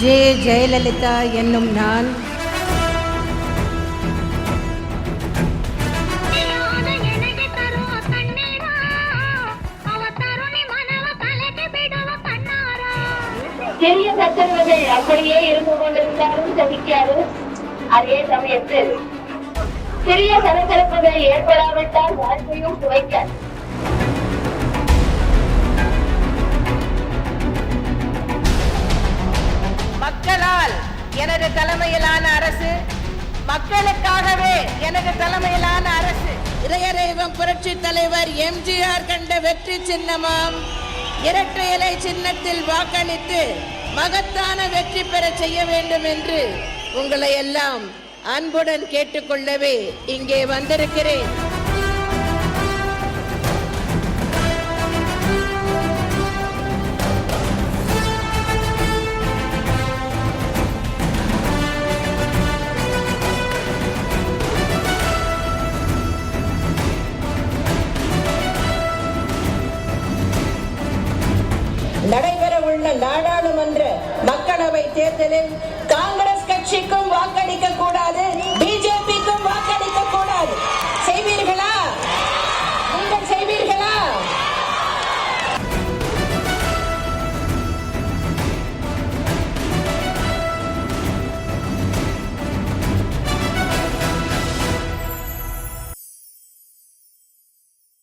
J Jayalalithaa என்னும் நான். சிறிய சச்சரவுகள் அப்படியே இருந்து கொண்டிருந்தாலும் சதிக்காது அதே சமயத்தில் சிறிய சலசலப்புகள் ஏற்படாவிட்டால் வாழ்க்கையும் துவைக்காது. மக்களால் எனது தலைமையிலான அரசு மக்களுக்காகவே எனது தலைமையிலான அரசு. இளையரைவம் புரட்சி தலைவர் எம்ஜிஆர் கண்ட வெற்றி சின்னமாம். இரட்டை இலை சின்னத்தில் வாக்களித்து மகத்தான வெற்றி பெற செய்ய வேண்டும் என்று உங்களை எல்லாம் அன்புடன் கேட்டுக்கொள்ளவே இங்கே வந்திருக்கிறேன். நடைபெற உள்ள நாடாளுமன்ற மக்களவை தேர்தலில் காங்கிரஸ் கட்சிக்கும்